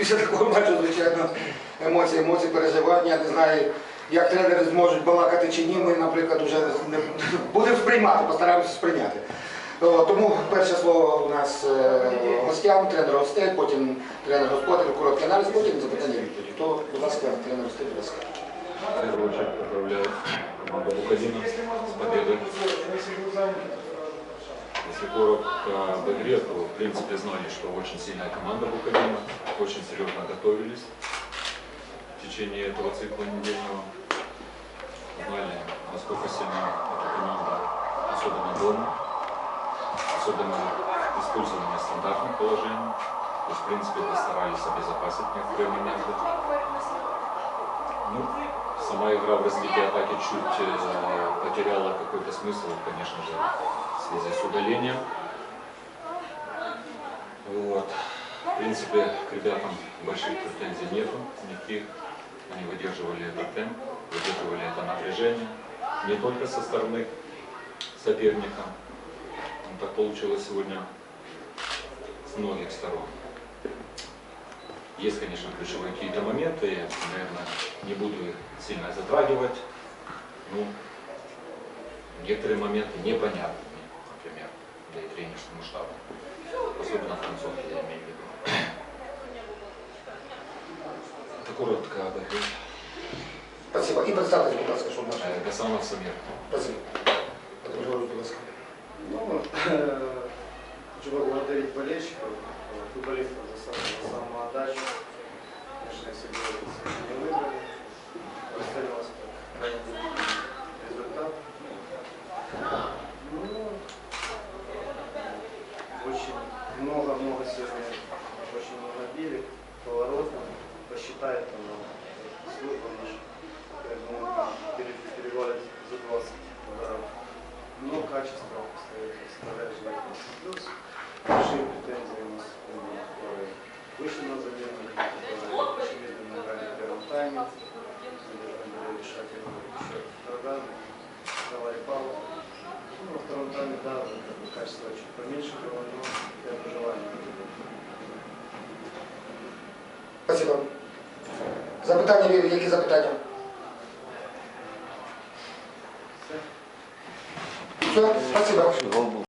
після такого матчу, звичайно, емоції, емоції, переживання. Не знаю, як тренери зможуть балакати чи ні. Ми, наприклад, вже не будемо сприймати, постараємося сприйняти. Тому перше слово у нас е, гостям, тренер гостей, потім тренер господар, короткий аналіз, потім запитання відповіді. То, будь ласка, тренер гостей, будь ласка. Поздравляю команду Букадина Если коротко об игре, то в принципе знали, что очень сильная команда Букадина, очень серьезно готовились в течение этого цикла недельного. Знали, насколько сильна эта команда, особенно дома, особенно использование стандартных положений. То есть, в принципе, постарались обезопасить некоторые моменты. Ну, сама игра в развитии атаки чуть э, потеряла какой-то смысл, конечно же, связи с удалением. Вот. В принципе, к ребятам больших претензий нету никаких. Они выдерживали этот темп, выдерживали это напряжение. Не только со стороны соперника. Ну, так получилось сегодня с многих сторон. Есть, конечно, ключевые какие-то моменты, я, наверное, не буду их сильно затрагивать. Ну, некоторые моменты непонятны, и тренерскому штабу. Особенно в концовке, я имею в виду. Это коротко об игре. Спасибо. І представтесь, будь ласка, що в нас. Э, Гасанов Самир. Спасибо. Григорович, будь ласка. Ну, хочу поблагодарить болельщиков, э, футболистов за, сам- за самоотдачу. Конечно, если бы не выиграли, осталось крайний результат. Ну, очень много-много сегодня, очень много били, поворотно, посчитает там э, служба наша. Пере- перевалит за 20 ударов. Но качество составляет желательно плюс. Большие претензии у нас которые вышли на замену, которые очевидно играли в первом тайме. Мы должны решать его счет Драган, давали паузу. Ну, во втором тайме, да, качество чуть поменьше было, но я бы желание. Спасибо. Запитання, які запитання? Все. Спасибо.